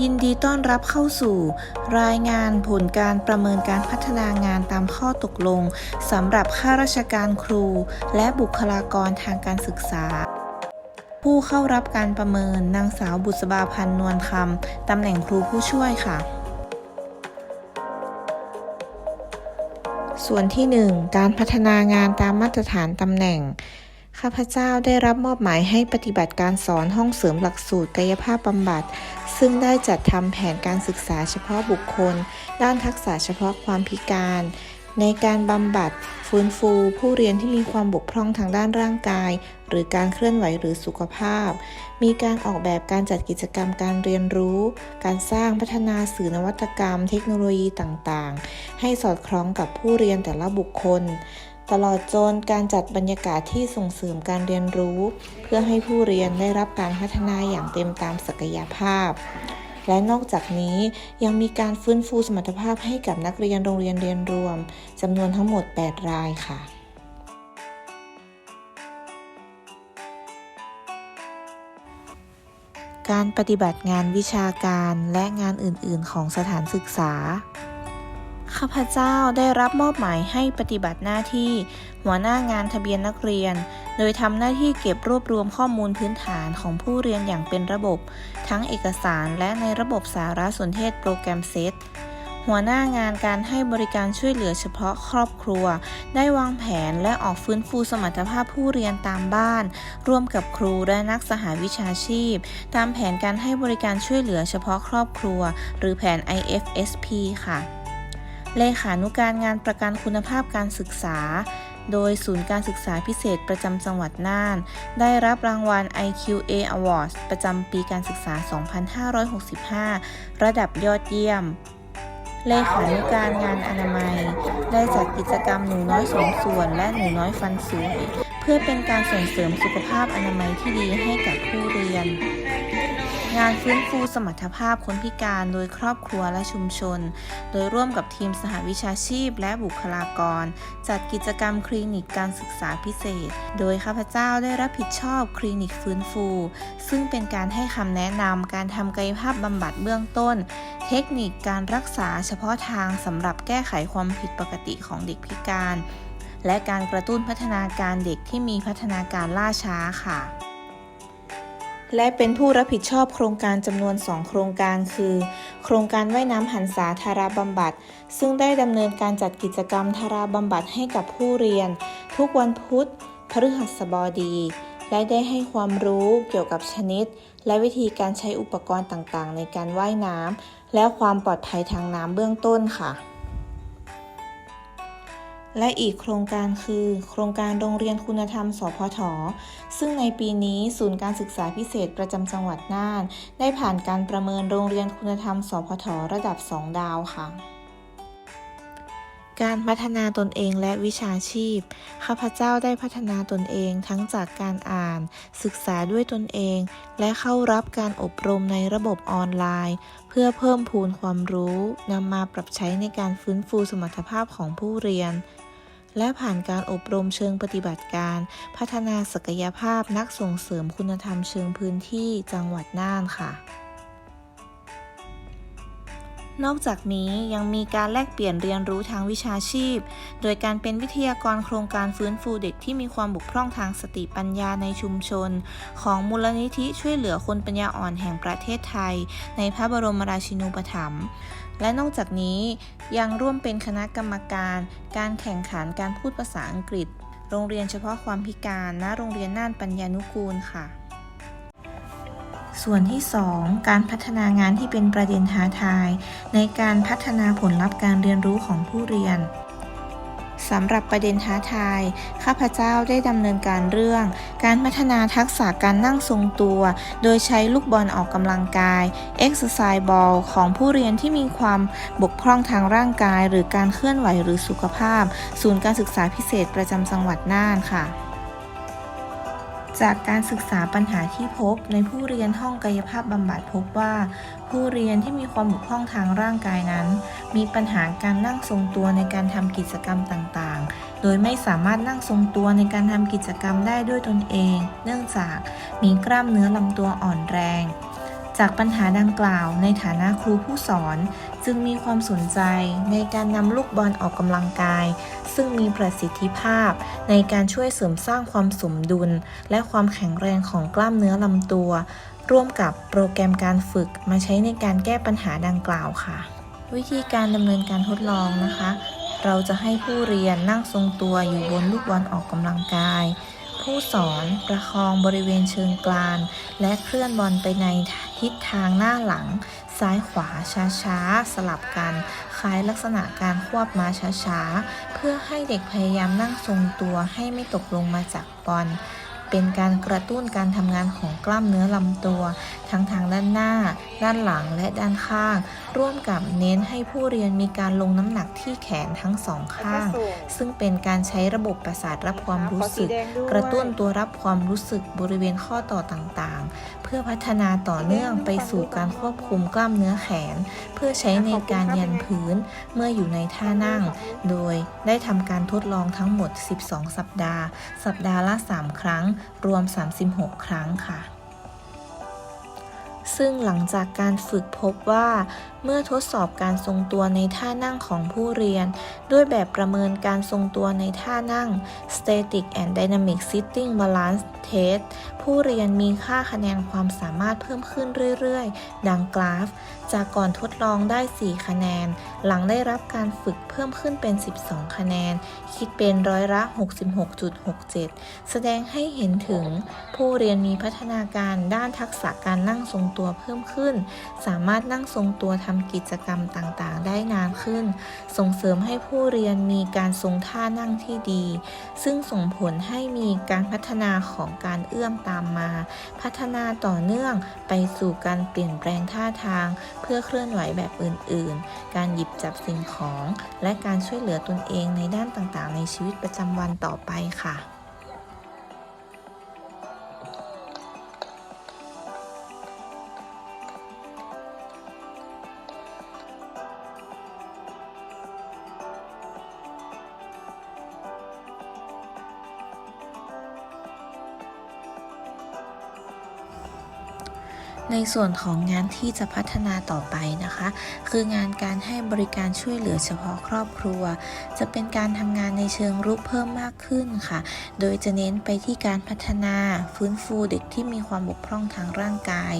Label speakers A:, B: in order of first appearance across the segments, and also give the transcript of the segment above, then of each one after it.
A: ยินดีต้อนรับเข้าสู่ รายงานผลการประเมินการพัฒนางานตามข้อตกลงสำหรับข้าราชการครู และบุคลากรทางการศึกษา ผู้เข้ารับการประเมินนางสาวบุษบาพันนวลคำตำแหน่งครูผู้ช่วยค่ะ ส่วนที่ 1 การพัฒนางานตามมาตรฐานตำแหน่ง ข้าพเจ้าได้รับมอบหมายให้ปฏิบัติการสอนห้องเสริมหลักสูตรกายภาพบำบัด ซึ่งได้จัดทำแผนการศึกษาเฉพาะบุคคล ด้านทักษะเฉพาะความพิการ ในการบำบัด ฟื้นฟู ผู้เรียนที่มีความบกพร่องทางด้านร่างกาย หรือการเคลื่อนไหวหรือสุขภาพ มีการออกแบบการจัดกิจกรรมการเรียนรู้ การสร้างพัฒนาสื่อนวัตกรรม เทคโนโลยีต่างๆ ให้สอดคล้องกับผู้เรียนแต่ละบุคคล ตลอดจนการจัดบรรยากาศที่ส่งเสริมการเรียนรู้ เพื่อให้ผู้เรียนได้รับการพัฒนาอย่างเต็มตามศักยภาพ และนอกจากนี้ยังมีการฟื้นฟูสมรรถภาพให้กับนักเรียนโรงเรียนเรียนรวมจำนวนทั้งหมด 8 รายค่ะการปฏิบัติงานวิชาการและงานอื่น ๆ ของสถานศึกษา ข้าพเจ้าได้รับมอบหมายให้ปฏิบัติหน้าที่ หัวหน้างานทะเบียนนักเรียน โดยทำหน้าที่เก็บรวบรวมข้อมูลพื้นฐานของผู้เรียนอย่างเป็นระบบ ทั้งเอกสารและในระบบสารสนเทศโปรแกรมเซตหัวหน้างานการให้บริการช่วยเหลือเฉพาะครอบครัว ได้วางแผนและออกฟื้นฟูสมรรถภาพผู้เรียนตามบ้าน ร่วมกับครูและนักสหวิชาชีพ ตามแผนการให้บริการช่วยเหลือเฉพาะครอบครัว หรือแผน IFSP ค่ะ เลขานุการงานประกันคุณภาพการศึกษา โดยศูนย์การศึกษาพิเศษประจำจังหวัดน่าน ได้รับรางวัล IQA Awards ประจำปีการศึกษา 2565 ระดับยอดเยี่ยมเลขานุการงานอนามัย ได้จัดกิจกรรมหนูน้อยสมส่วนและหนูน้อยฟันสวย เพื่อเป็นการส่งเสริมสุขภาพอนามัยที่ดีให้กับผู้เรียน งานฟื้นฟูสมรรถภาพคนพิการโดยครอบครัวและชุมชน โดยร่วมกับทีมสหวิชาชีพและบุคลากร จัดกิจกรรมคลินิกการศึกษาพิเศษ โดยข้าพเจ้าได้รับผิดชอบคลินิกฟื้นฟู ซึ่งเป็นการให้คำแนะนำการทำกายภาพบำบัดเบื้องต้น เทคนิคการรักษาเฉพาะทางสำหรับแก้ไขความผิดปกติของเด็กพิการ และการกระตุ้นพัฒนาการเด็กที่มีพัฒนาการล่าช้าค่ะ และเป็นผู้รับผิดชอบโครงการจำนวน 2 โครงการคือ โครงการว่ายน้ำหันษาทาราบำบัด ซึ่งได้ดำเนินการจัดกิจกรรมทาราบำบัดให้กับผู้เรียน ทุกวันพุธพฤหัสบดี และได้ให้ความรู้เกี่ยวกับชนิด และวิธีการใช้อุปกรณ์ต่างๆ ในการว่ายน้ำและความปลอดภัยทางน้ำเบื้องต้นค่ะ และอีกโครงการคือ โครงการโรงเรียนคุณธรรม สพท ซึ่งในปีนี้ศูนย์การศึกษาพิเศษประจำจังหวัดน่าน ได้ผ่านการประเมินโรงเรียนคุณธรรม สพท ระดับ 2 ดาวค่ะ การพัฒนาตนเองและวิชาชีพ ข้าพเจ้าได้พัฒนาตนเองทั้งจากการอ่าน ศึกษาด้วยตนเอง และเข้ารับการอบรมในระบบออนไลน์ เพื่อเพิ่มพูนความรู้นำมาปรับใช้ในการฟื้นฟูสมรรถภาพของผู้เรียน และผ่านการอบรมเชิงปฏิบัติการ พัฒนาศักยภาพนักส่งเสริมคุณธรรมเชิงพื้นที่จังหวัดน่านค่ะนอกจากนี้ยังมีการแลกเปลี่ยนเรียนรู้ทางวิชาชีพ โดยการเป็นวิทยากรโครงการฟื้นฟูเด็กที่มีความบกพร่องทางสติปัญญาในชุมชน ของมูลนิธิช่วยเหลือคนปัญญาอ่อนแห่งประเทศไทย ในพระบรมราชินูปถัมภ์ และนอกจากนี้ยังร่วมเป็นคณะกรรมการ การแข่งขันการพูดภาษาอังกฤษ โรงเรียนเฉพาะความพิการณโรงเรียนน่านปัญญานุกูลค่ะ ส่วนที่ 2 การพัฒนางานที่เป็นประเด็นท้าทาย ในการพัฒนาผลลัพธ์การเรียนรู้ของผู้เรียน สำหรับประเด็นท้าทาย ข้าพเจ้าได้ดำเนินการเรื่อง การพัฒนาทักษะการนั่งทรงตัว โดยใช้ลูกบอลออกกำลังกาย Exercise Ball ของผู้เรียนที่มีความบกพร่องทางร่างกาย หรือการเคลื่อนไหวหรือสุขภาพ ศูนย์การศึกษาพิเศษประจำจังหวัดน่านค่ะ จากการศึกษาปัญหาที่พบในผู้เรียนห้องกายภาพบำบัดพบว่า ผู้เรียนที่มีความบกพร่องทางร่างกายนั้น มีปัญหาการนั่งทรงตัวในการทำกิจกรรมต่างๆ โดยไม่สามารถนั่งทรงตัวในการทำกิจกรรมได้ด้วยตนเอง เนื่องจากมีกล้ามเนื้อลำตัวอ่อนแรง จากปัญหาดังกล่าวในฐานะครูผู้สอน จึงมีความสนใจในการนำลูกบอลออกกำลังกาย ซึ่งมีประสิทธิภาพ ในการช่วยเสริมสร้างความสมดุล และความแข็งแรงของกล้ามเนื้อลำตัว ร่วมกับโปรแกรมการฝึกมาใช้ในการแก้ปัญหาดังกล่าวค่ะ วิธีการดำเนินการทดลองนะคะ เราจะให้ผู้เรียนนั่งทรงตัวอยู่บนลูกบอลออกกำลังกาย ผู้สอนประคองบริเวณเชิงกราน และเคลื่อนบอลไปในทิศทางหน้าหลัง ซ้ายขวาช้าๆ สลับกัน คล้ายลักษณะการควบมาช้าๆ เพื่อให้เด็กพยายามนั่งทรงตัวให้ไม่ตกลงมาจากบอล เป็นการกระตุ้นการทำงานของกล้ามเนื้อลำตัว ทั้งทางด้านหน้า ด้านหลังและด้านข้าง ร่วมกับเน้นให้ผู้เรียนมีการลงน้ำหนักที่แขนทั้งสองข้าง ซึ่งเป็นการใช้ระบบประสาทรับความรู้สึก กระตุ้นตัวรับความรู้สึกบริเวณข้อต่อต่างๆเพื่อพัฒนาต่อเนื่องไปสู่การควบคุมกล้ามเนื้อแขน เพื่อใช้ในการยันพื้นเมื่ออยู่ในท่านั่ง โดยได้ทำการทดลองทั้งหมด 12 สัปดาห์ สัปดาห์ละ 3 ครั้ง รวม 36 ครั้งค่ะซึ่งหลังจากการฝึกพบว่า เมื่อทดสอบการทรงตัวในท่านั่งของผู้เรียน ด้วยแบบประเมินการทรงตัวในท่านั่ง Static and Dynamic Sitting Balance Test ผู้เรียนมีค่าคะแนนความสามารถเพิ่มขึ้นเรื่อยๆ ดังกราฟ จากก่อนทดลองได้ 4 คะแนน หลังได้รับการฝึกเพิ่มขึ้นเป็น 12 คะแนน คิดเป็นร้อยละ 66.67 แสดงให้เห็นถึง ผู้เรียนมีพัฒนาการด้านทักษะการนั่งทรงตัวเพิ่มขึ้น สามารถนั่งทรงตัวทำกิจกรรมต่างๆ ได้นานขึ้น ส่งเสริมให้ผู้เรียนมีการทรงท่านั่งที่ดี ซึ่งส่งผลให้มีการพัฒนาของการเอื้อมตามมา พัฒนาต่อเนื่องไปสู่การเปลี่ยนแปลงท่าทาง เพื่อเคลื่อนไหวแบบอื่นๆ การหยิบจับสิ่งของ และการช่วยเหลือตนเองในด้านต่างๆ ในชีวิตประจำวันต่อไปค่ะ ในส่วนของงานที่จะพัฒนาต่อไปนะคะ คืองานการให้บริการช่วยเหลือเฉพาะครอบครัว จะเป็นการทำงานในเชิงรุกเพิ่มมากขึ้นค่ะ โดยจะเน้นไปที่การพัฒนาฟื้นฟูเด็กที่มีความบกพร่องทางร่างกาย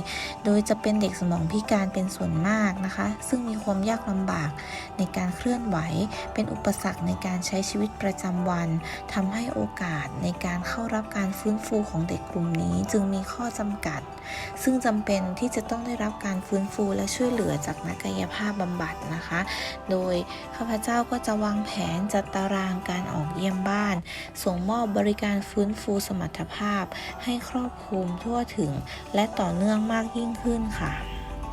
A: โดยจะเป็นเด็กสมองพิการเป็นส่วนมากนะคะ ซึ่งมีความยากลำบากในการเคลื่อนไหว เป็นอุปสรรคในการใช้ชีวิตประจำวันทำให้โอกาสในการเข้ารับการฟื้นฟูของเด็กกลุ่มนี้ จึงมีข้อจำกัด ซึ่งจำเป็นนที่จะต้องได้รับการฟื้นฟูและช่วยเหลือจากนักกายภาพบำบัดนะคะ โดยข้าพเจ้าก็จะวางแผนจัดตารางการออกเยี่ยมบ้าน ส่งมอบบริการฟื้นฟูสมรรถภาพ ให้ครอบคลุมทั่วถึง และต่อเนื่องมากยิ่งขึ้นค่ะ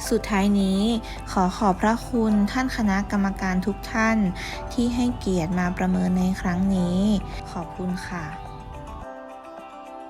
A: สุดท้ายนี้ขอขอบพระคุณท่านคณะกรรมการทุกท่านที่ให้เกียรติมาประเมินในครั้งนี้ ขอบคุณค่ะ